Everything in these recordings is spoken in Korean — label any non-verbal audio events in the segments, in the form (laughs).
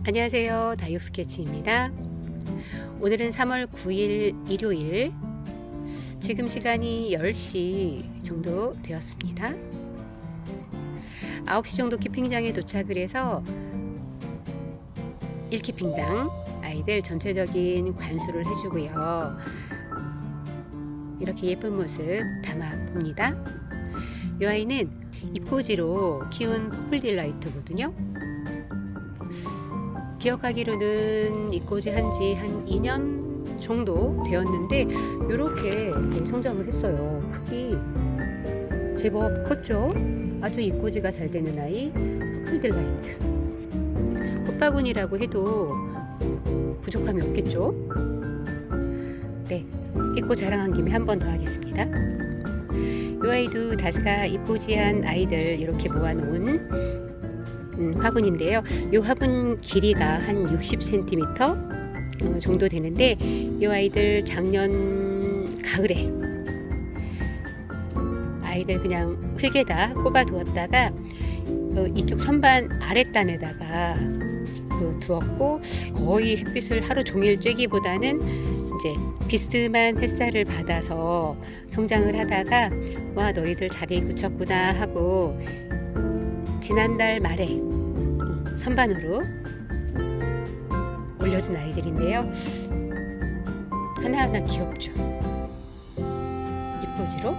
안녕하세요. 다육 스케치입니다. 오늘은 3월 9일 일요일. 지금 시간이 10시 정도 되었습니다. 9시 정도 키핑장에 도착을 해서 1키핑장 아이들 전체적인 관수를 해주고요. 이렇게 예쁜 모습 담아 봅니다. 이 아이는 입꼬지로 키운 퍼플 딜라이트거든요. 기억하기로는 입꼬지 한지 한 2년 정도 되었는데 이렇게 성장을 했어요. 크기 제법 컸죠? 아주 입꼬지가 잘 되는 아이 퍼플 딜라이트. 꽃바구니라고 해도 부족함이 없겠죠? 네, 입고 자랑한 김에 한 번 더 하겠습니다. 이 아이도 다스가 입꼬지한 아이들 이렇게 모아놓은 음, 화분인데요. 이 화분 길이가 한 60cm 어, 정도 되는데 이 아이들 작년 가을에 아이들 그냥 흙에다 꼽아 두었다가 어, 이쪽 선반 아랫단에다가 그 두었고 거의 햇빛을 하루 종일 쬐기보다는 이제 비스듬한 햇살을 받아서 성장을 하다가 와 너희들 자리에 굳혔구나 하고 지난달 말에 음, 선반으로 올려준 아이들인데요. 하나하나 귀엽죠. 입꼬지로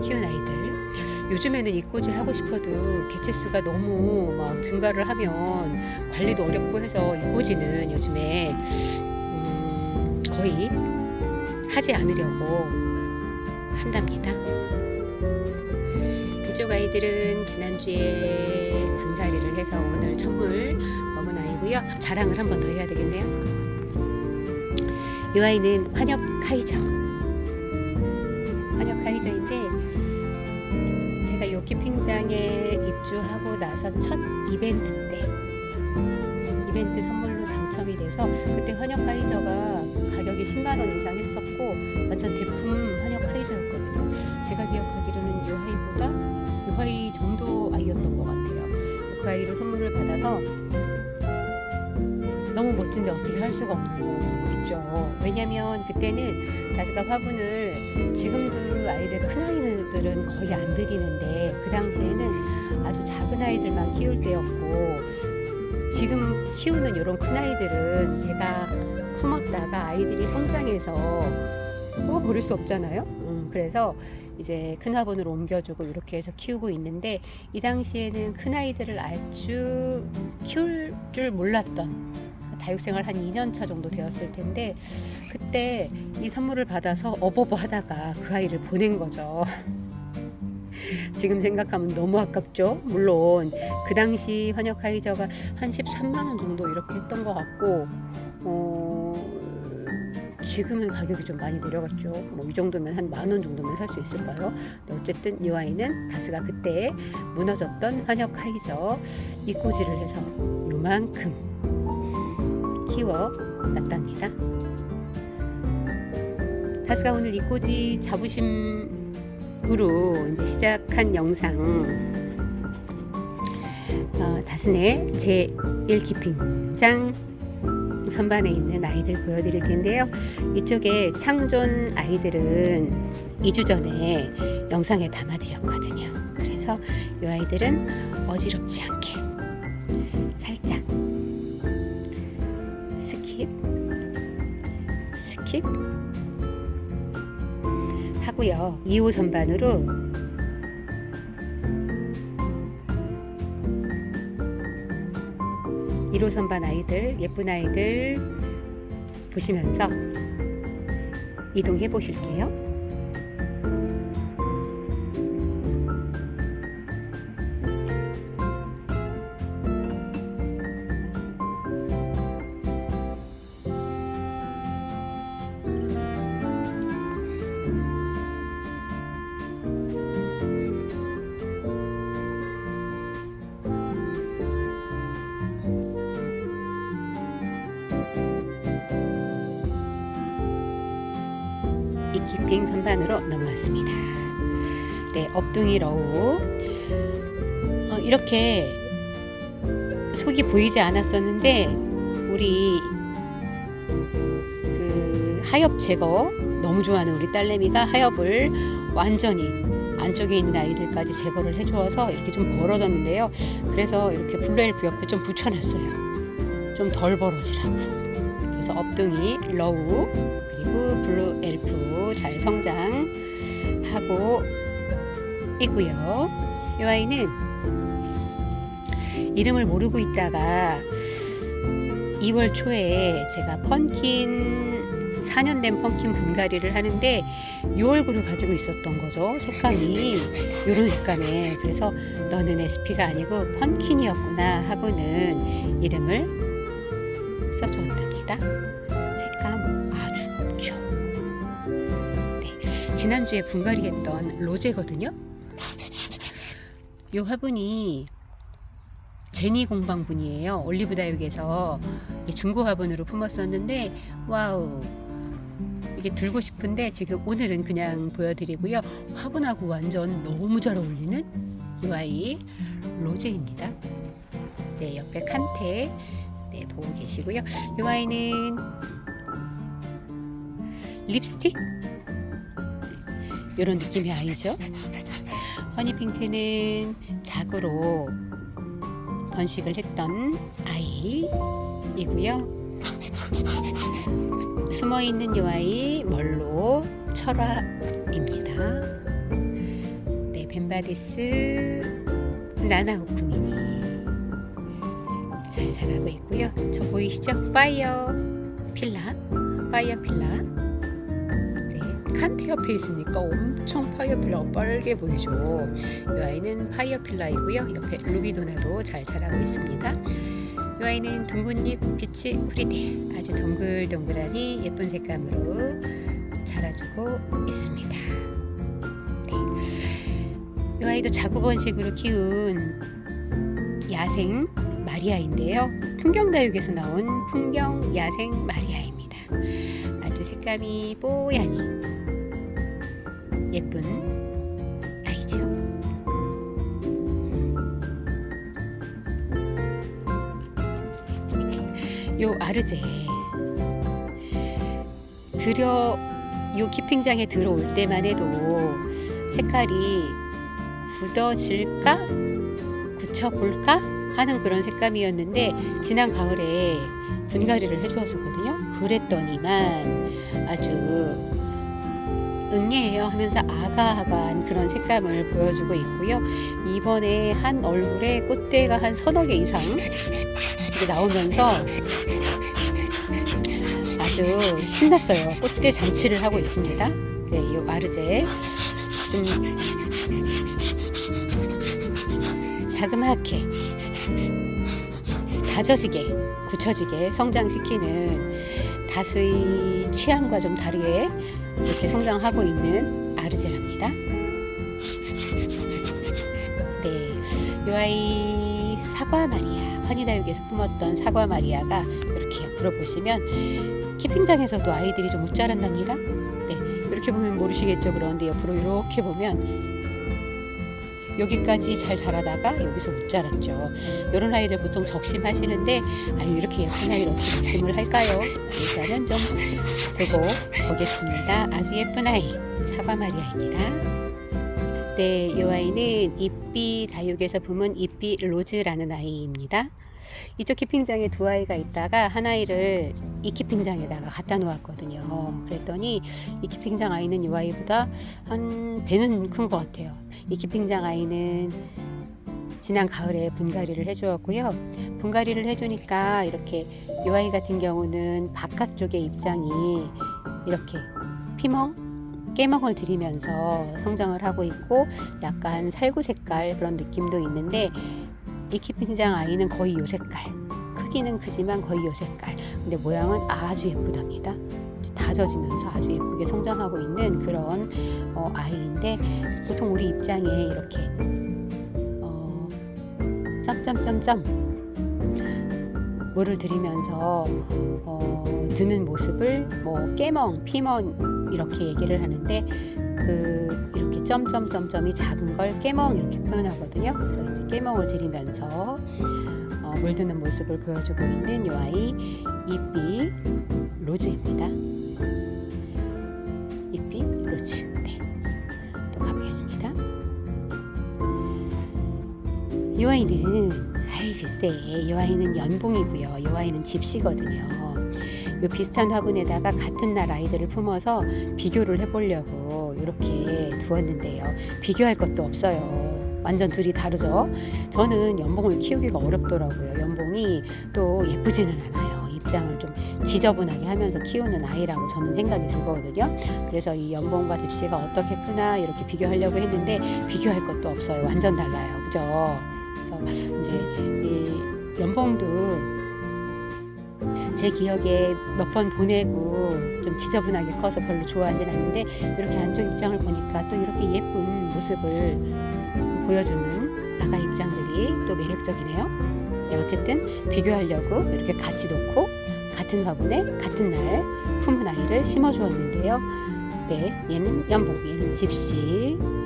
키운 아이들. 요즘에는 입꼬지 하고 싶어도 개체수가 너무 막 증가를 하면 관리도 어렵고 해서 입꼬지는 요즘에 음, 거의 하지 않으려고 한답니다. 그쪽 아이들은 지난주에 분갈이를 해서 오늘 선물 먹은 아이고요. 자랑을 한 번 더 해야 되겠네요. 이 아이는 환엽 카이저. 환엽 카이저인데 제가 요 키핑장에 입주하고 나서 첫 이벤트 때 이벤트 선물로 당첨이 돼서 그때 환엽 카이저가 가격이 10만 원 이상 했었고 완전 대품 환엽 그 아이로 선물을 받아서 너무 멋진데 어떻게 할 수가 없는 거 있죠. 왜냐면 그때는 자기가 화분을 지금도 아이들 큰 아이들은 거의 안 들이는데 그 당시에는 아주 작은 아이들만 키울 때였고 지금 키우는 이런 큰 아이들은 제가 품었다가 아이들이 성장해서 뽑아버릴 수 없잖아요. 음, 그래서 이제 큰 화분으로 옮겨주고 이렇게 해서 키우고 있는데 이 당시에는 큰 아이들을 아주 키울 줄 몰랐던 다육생활 한 2년 차 정도 되었을 텐데 그때 이 선물을 받아서 어버버 하다가 그 아이를 보낸 거죠. (laughs) 지금 생각하면 너무 아깝죠. 물론 그 당시 환역 카이저가 한 13만 원 정도 이렇게 했던 것 같고 어, 지금은 가격이 좀 많이 내려갔죠. 뭐 이 정도면 한 만 원 정도면 살 수 있을까요? 어쨌든 이 아이는 다스가 그때 무너졌던 환역 카이저 이꼬지를 해서 요만큼 키워 놨답니다. 다스가 오늘 이꼬지 자부심으로 이제 시작한 영상 어, 다스네 제 1키핑장 선반에 있는 아이들 보여드릴 텐데요. 이쪽에 창존 아이들은 2주 전에 영상에 담아드렸거든요. 그래서 이 아이들은 어지럽지 않게 살짝 스킵 스킵 하고요. 2호 선반으로 일호 선반 아이들 예쁜 아이들 보시면서 이동해 보실게요. 이키핑 선반으로 넘어왔습니다. 네, 업둥이 러우. 어, 이렇게 속이 보이지 않았었는데 우리 그 하엽 제거 너무 좋아하는 우리 딸내미가 하엽을 완전히 안쪽에 있는 아이들까지 제거를 해주어서 이렇게 좀 벌어졌는데요. 그래서 이렇게 블루엘프 옆에 좀 붙여놨어요. 좀 덜 벌어지라고. 그래서 업둥이 러우 그리고 블루 엘프 잘 성장하고 있고요. 이 아이는 이름을 모르고 있다가 2월 초에 제가 펀킨 4년 된 펀킨 분갈이를 하는데 이 얼굴을 가지고 있었던 거죠. 색감이 이런 색감에 그래서 너는 SP가 아니고 펀킨이었구나 하고는 이름을 써주었답니다. 지난주에 분갈이 했던 로제거든요. 이 화분이 제니 공방분이에요. 올리브 다육에서 중고 화분으로 품었었는데 와우 이게 들고 싶은데 지금 오늘은 그냥 보여드리고요. 화분하고 완전 너무 잘 어울리는 이 아이 로제입니다. 네 옆에 칸테 네 보고 계시고요. 이 아이는 립스틱 이런 느낌의 아이죠. 허니핑크는 작으로 번식을 했던 아이이고요. 숨어 있는 요 아이 멀로 철화입니다. 네, 벤바디스 나나호쿠미니 잘 자라고 있고요. 저 보이시죠? 파이어 필라, 파이어 필라. 네, 칸테 옆에 있으니까 엄청 파이어 필라가 빨개 보이죠. 이 아이는 파이어 필라이고요. 옆에 루비도나도 잘 자라고 있습니다. 이 아이는 둥근잎 빛이 후리대 아주 동글동글하니 예쁜 색감으로 자라주고 있습니다. 네. 이 아이도 자구번식으로 키운 야생 마리아인데요. 풍경다육에서 나온 풍경 야생 마리아입니다. 아주 색감이 뽀얀이 예쁜 아이죠. 요 아르제 들여 요 키핑장에 들어올 때만 해도 색깔이 굳어질까 굳혀볼까 하는 그런 색감이었는데 지난 가을에 분갈이를 해주었었거든요. 그랬더니만 아주 응애해요 하면서 아가아가한 그런 색감을 보여주고 있고요. 이번에 한 얼굴에 꽃대가 한 서너 개 이상 나오면서 아주 신났어요. 꽃대 잔치를 하고 있습니다. 네, 이 아르제 좀 자그맣게 다져지게 굳혀지게 성장시키는 다스의 취향과 좀 다르게 이렇게 성장하고 있는 아르제랍니다. 네, 이 아이 사과 마리아 환희다육에서 품었던 사과 마리아가 이렇게 옆으로 보시면 키핑장에서도 아이들이 좀 못 자란답니다. 네, 이렇게 보면 모르시겠죠. 그런데 옆으로 이렇게 보면 여기까지 잘 자라다가 여기서 못 자랐죠. 이런 아이들 보통 적심하시는데 아유 이렇게 예쁜 아이를 어떻게 적심을 할까요? 일단은 좀 두고 보겠습니다. 아주 예쁜 아이 사과 마리아입니다. 네, 이 아이는 이삐 다육에서 품은 이삐 로즈라는 아이입니다. 이쪽 키핑장에 두 아이가 있다가 한 아이를 이 키핑장에다가 갖다 놓았거든요. 그랬더니 이 키핑장 아이는 이 아이보다 한 배는 큰 것 같아요. 이 키핑장 아이는 지난 가을에 분갈이를 해주었고요. 분갈이를 해주니까 이렇게 이 아이 같은 경우는 바깥쪽의 입장이 이렇게 피멍 깨멍을 들이면서 성장을 하고 있고 약간 살구 색깔 그런 느낌도 있는데 이 키핑장 아이는 거의 요 색깔. 크기는 크지만 거의 요 색깔. 근데 모양은 아주 예쁘답니다. 다져지면서 아주 예쁘게 성장하고 있는 그런 어, 아이인데 보통 우리 입장에 이렇게 어, 점점점점 물을 들이면서 어, 드는 모습을 뭐 깨멍, 피멍 이렇게 얘기를 하는데 그 이렇게 점점점점이 작은 걸 깨멍 이렇게 표현하거든요. 그래서 이제 깨멍을 들이면서 어, 물드는 모습을 보여주고 있는 요 아이 이삐 로즈입니다. 이삐 로즈. 네. 이 아이는 글쎄 이 아이는 연봉이고요. 이 아이는 집시거든요. 요 비슷한 화분에다가 같은 날 아이들을 품어서 비교를 해보려고 이렇게 두었는데요. 비교할 것도 없어요. 완전 둘이 다르죠. 저는 연봉을 키우기가 어렵더라고요. 연봉이 또 예쁘지는 않아요. 입장을 좀 지저분하게 하면서 키우는 아이라고 저는 생각이 들거든요. 그래서 이 연봉과 집시가 어떻게 크나 이렇게 비교하려고 했는데 비교할 것도 없어요. 완전 달라요. 그죠? 그래서 이제 이 연봉도 제 기억에 몇 번 보내고 좀 지저분하게 커서 별로 좋아하진 않는데 이렇게 안쪽 입장을 보니까 또 이렇게 예쁜 모습을 보여주는 아가 입장들이 또 매력적이네요. 네, 어쨌든 비교하려고 이렇게 같이 놓고 같은 화분에 같은 날 품은 아이를 심어 주었는데요. 네, 얘는 연봉, 얘는 집시랍니다.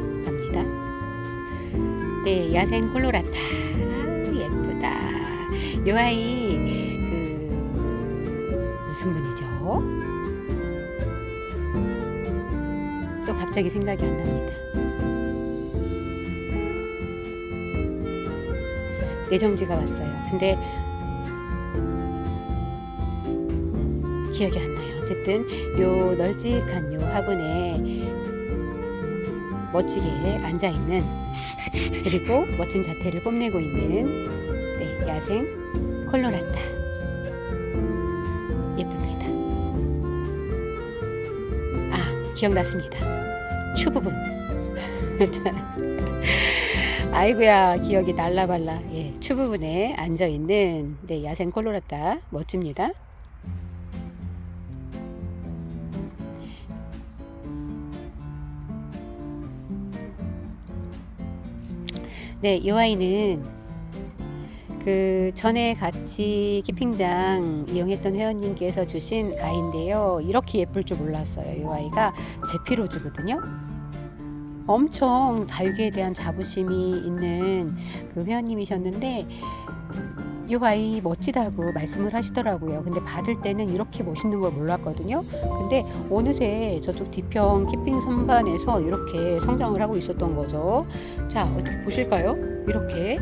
네, 야생 콜로라타 아, 예쁘다. 이 아이 그 무슨 분이죠? 또 갑자기 생각이 안 납니다. 내정지가 왔어요. 근데 기억이 안 나요. 어쨌든 요 널찍한 요 화분에 멋지게 앉아 있는 그리고 멋진 자태를 뽐내고 있는 네, 야생 콜로라타 예쁩니다. 아 기억났습니다. 추 부분. (laughs) 아이고야 기억이 날라발라. 예, 추 부분에 앉아 있는 네, 야생 콜로라타 멋집니다. 네, 이 아이는 그 전에 같이 키핑장 이용했던 회원님께서 주신 아이인데요. 이렇게 예쁠 줄 몰랐어요. 이 아이가 제피로즈거든요. 엄청 다육이에 대한 자부심이 있는 그 회원님이셨는데 이 아이 멋지다고 말씀을 하시더라고요. 근데 받을 때는 이렇게 멋있는 걸 몰랐거든요. 근데 어느새 저쪽 뒤평 키핑 선반에서 이렇게 성장을 하고 있었던 거죠. 자, 어떻게 보실까요? 이렇게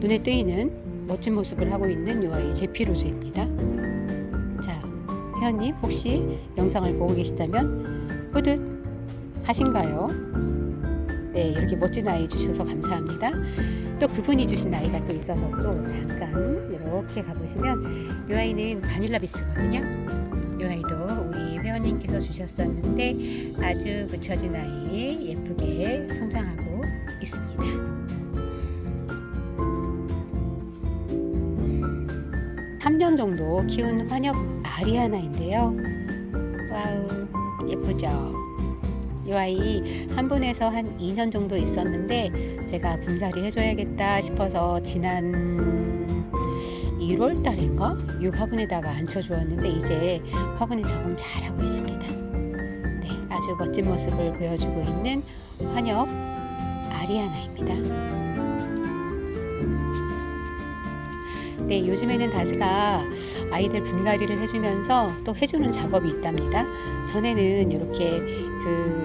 눈에 띄는 멋진 모습을 하고 있는 이 아이 제피로즈입니다. 자, 회원님 혹시 영상을 보고 계시다면 뿌듯 하신가요? 네, 이렇게 멋진 아이 주셔서 감사합니다. 또 그분이 주신 아이가 또 있어서 또 잠깐 이렇게 가보시면 이 아이는 바닐라 비스거든요. 이 아이도 우리 회원님께서 주셨었는데 아주 굳혀진 아이 예쁘게 성장하고 있습니다. 3년 정도 키운 환엽 아리아나인데요. 와우 예쁘죠? 이 아이 한 분에서 한 2년 정도 있었는데 제가 분갈이 해줘야겠다 싶어서 지난 1월 달인가 이 화분에다가 앉혀주었는데 이제 화분에 적응 잘하고 있습니다. 네, 아주 멋진 모습을 보여주고 있는 환엽 아리아나입니다. 네, 요즘에는 다스가 아이들 분갈이를 해주면서 또 해주는 작업이 있답니다. 전에는 이렇게 그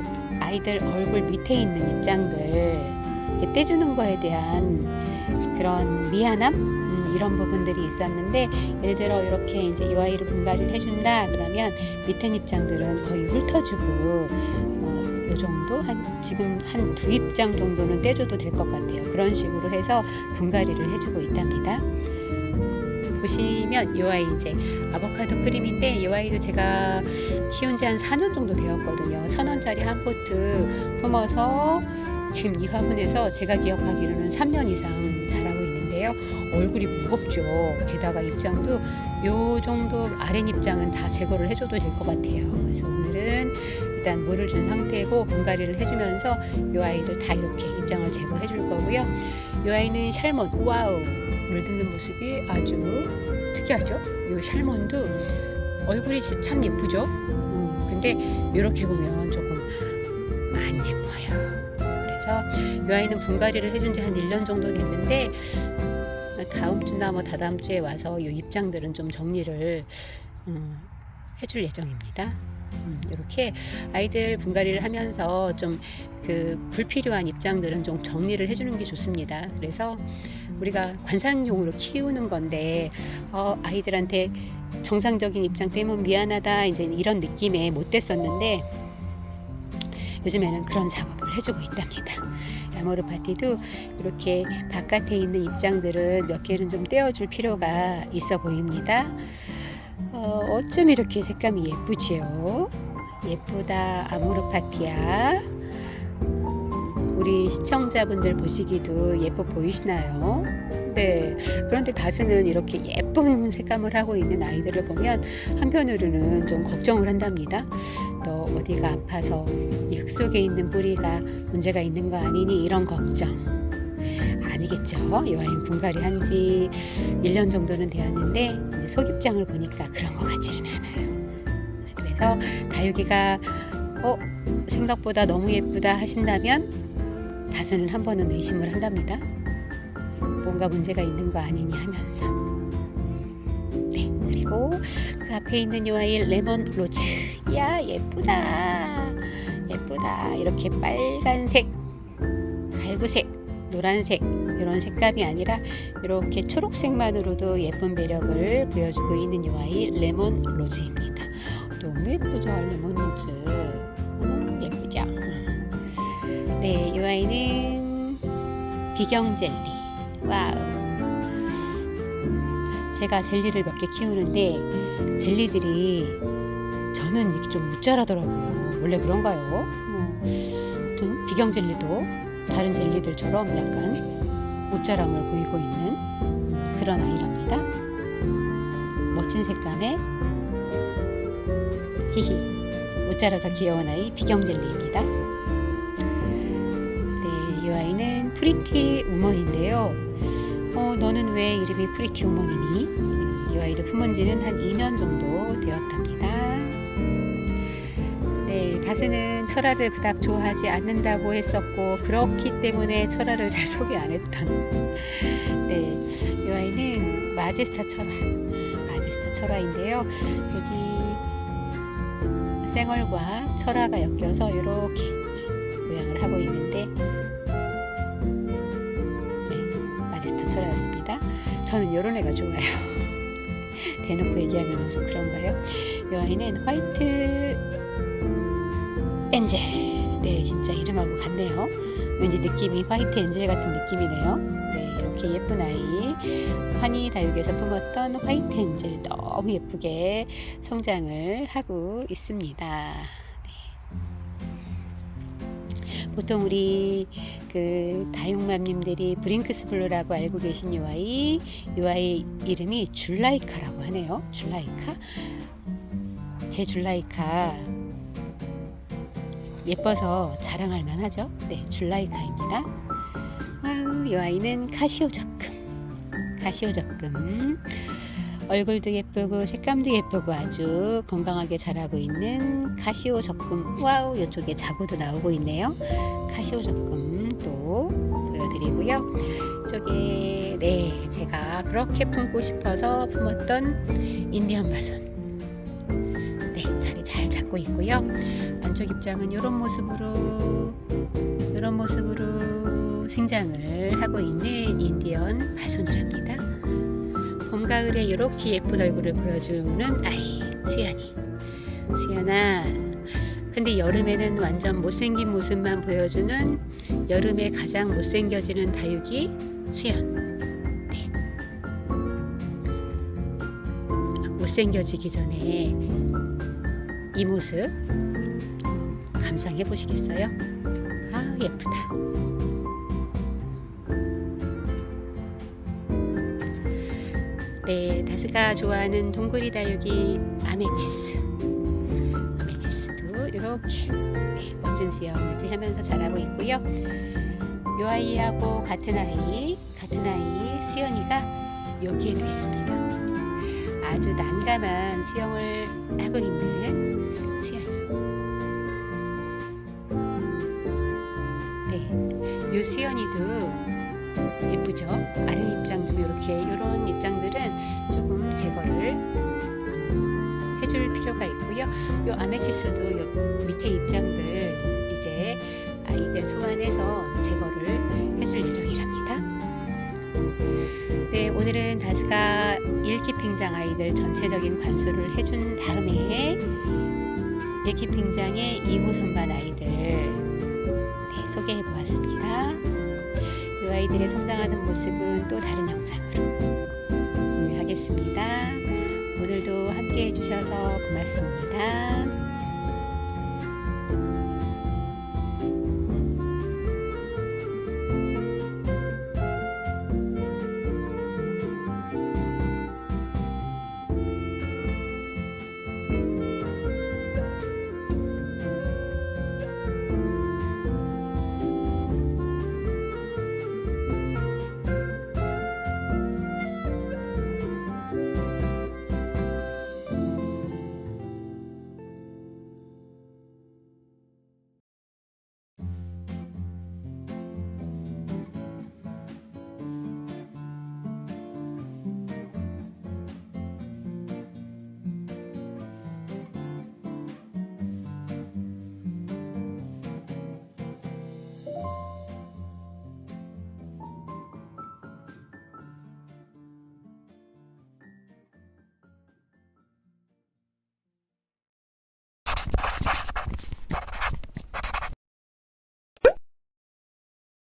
아이들 얼굴 밑에 있는 입장들 떼주는 거에 대한 그런 미안함 음, 이런 부분들이 있었는데 예를 들어 이렇게 이제 이 아이를 분갈이를 해준다 그러면 밑에 입장들은 거의 훑어주고 어, 요 정도 한 지금 한 두 입장 정도는 떼줘도 될 것 같아요. 그런 식으로 해서 분갈이를 해주고 있답니다. 보시면 이 아이 이제 아보카도 크림인데 이 아이도 제가 키운 지 한 4년 정도 되었거든요. 천 원짜리 한 포트 품어서 지금 이 화분에서 제가 기억하기로는 3년 이상 자라고 있는데요. 얼굴이 무겁죠. 게다가 입장도 요 정도 아랫 입장은 다 제거를 해줘도 될 것 같아요. 그래서 오늘은 일단 물을 준 상태고 분갈이를 해주면서 이 아이들 다 이렇게 입장을 제거해 줄 거고요. 이 아이는 샬몬 와우 물듣는 모습이 아주 특이하죠? 요 샬몬도 얼굴이 참 예쁘죠? 음, 근데 이렇게 보면 조금 안 예뻐요. 그래서 이 아이는 분갈이를 해준 지 한 1년 정도 됐는데 다음 주나 뭐 다다음 주에 와서 이 입장들은 좀 정리를 음, 해줄 예정입니다. 음, 이렇게 아이들 분갈이를 하면서 좀 그 불필요한 입장들은 좀 정리를 해주는 게 좋습니다. 그래서 우리가 관상용으로 키우는 건데 어, 아이들한테 정상적인 입장 때문에 미안하다 이제 이런 느낌에 못 됐었는데 요즘에는 그런 작업을 해주고 있답니다. 야모르 파티도 이렇게 바깥에 있는 입장들은 몇 개는 좀 떼어줄 필요가 있어 보입니다. 어, 어쩜 이렇게 색감이 예쁘지요? 예쁘다 아모르 파티야. 우리 시청자분들 보시기도 예뻐 보이시나요? 네. 그런데 다스는 이렇게 예쁜 색감을 하고 있는 아이들을 보면 한편으로는 좀 걱정을 한답니다. 너 어디가 아파서 이 흙 속에 있는 뿌리가 문제가 있는 거 아니니 이런 걱정. 아니겠죠. 여행 분갈이 한 지 1년 정도는 되었는데 이제 속입장을 보니까 그런 것 같지는 않아요. 그래서 다육이가 어 생각보다 너무 예쁘다 하신다면 다스는 한 번은 의심을 한답니다. 뭔가 문제가 있는 거 아니니 하면서. 네, 그리고 그 앞에 있는 이 아이 레몬 로즈. 야, 예쁘다. 예쁘다. 이렇게 빨간색, 살구색, 노란색 이런 색감이 아니라 이렇게 초록색만으로도 예쁜 매력을 보여주고 있는 이 아이 레몬 로즈입니다. 너무 예쁘죠, 레몬 로즈. 네, 이 아이는 비경 젤리. 와우. 제가 젤리를 몇 개 키우는데 젤리들이 저는 이렇게 좀 무자라더라고요. 원래 그런가요? 뭐, 좀 비경 젤리도 다른 젤리들처럼 약간 옷자람을 보이고 있는 그런 아이랍니다. 멋진 색감에 히히 옷자라서 귀여운 아이 비경 젤리입니다. 아이는 프리티 우먼인데요. 어, 너는 왜 이름이 프리티 우먼이니? 이 아이도 품은 지는 한 2년 정도 되었답니다. 네, 다스는 철화를 그닥 좋아하지 않는다고 했었고 그렇기 때문에 철화를 잘 소개 안 했던 네, 이 아이는 마제스타 철화 마제스타 철화인데요. 여기 생얼과 철화가 엮여서 이렇게 모양을 하고 있는데 저는 이런 애가 좋아요. (laughs) 대놓고 얘기하면 좀 그런가요? 이 아이는 화이트 엔젤. 네, 진짜 이름하고 같네요. 왠지 느낌이 화이트 엔젤 같은 느낌이네요. 네, 이렇게 예쁜 아이. 환희 다육에서 품었던 화이트 엔젤 너무 예쁘게 성장을 하고 있습니다. 보통 우리 그 다육맘님들이 브링크스 블루라고 알고 계신 이 아이, 이 아이 이름이 줄라이카라고 하네요. 줄라이카. 제 줄라이카 예뻐서 자랑할 만하죠. 네, 줄라이카입니다. 와우, 이 아이는 카시오 적금. 카시오 적금. 얼굴도 예쁘고 색감도 예쁘고 아주 건강하게 자라고 있는 카시오 적금. 와우, 이쪽에 자구도 나오고 있네요. 카시오 적금 또 보여드리고요. 저게 네, 제가 그렇게 품고 싶어서 품었던 인디언 바손. 네, 자리 잘 잡고 있고요. 안쪽 입장은 이런 모습으로 이런 모습으로 생장을 하고 있는 인디언 바손이랍니다. 봄 가을에 이렇게 예쁜 얼굴을 보여주는 아이 수연이. 수연아. 근데 여름에는 완전 못생긴 모습만 보여주는 여름에 가장 못생겨지는 다육이 수연. 네. 못생겨지기 전에 이 모습 감상해 보시겠어요? 아 예쁘다. 네, 다스가 좋아하는 동그리 다육이 아메치스. 아메치스도 이렇게 네, 멋진 수영 유지하면서 자라고 있고요. 요 아이하고 같은 아이, 같은 아이 수연이가 여기에도 있습니다. 아주 난감한 수영을 하고 있는 수연이. 네, 요 수연이도 예쁘죠? 아래 입장 좀 이렇게 이런 입장들은 조금 제거를 해줄 필요가 있고요. 요 아메치스도 요 밑에 입장들 이제 아이들 소환해서 제거를 해줄 예정이랍니다. 네, 오늘은 다스가 1키핑장 아이들 전체적인 관수를 해준 다음에 1키핑장의 2호 선반 아이들 네, 소개해 보았습니다. 이 아이들의 성장하는 모습은 또 다른 영상으로 공유하겠습니다. 오늘도 함께 해주셔서 고맙습니다.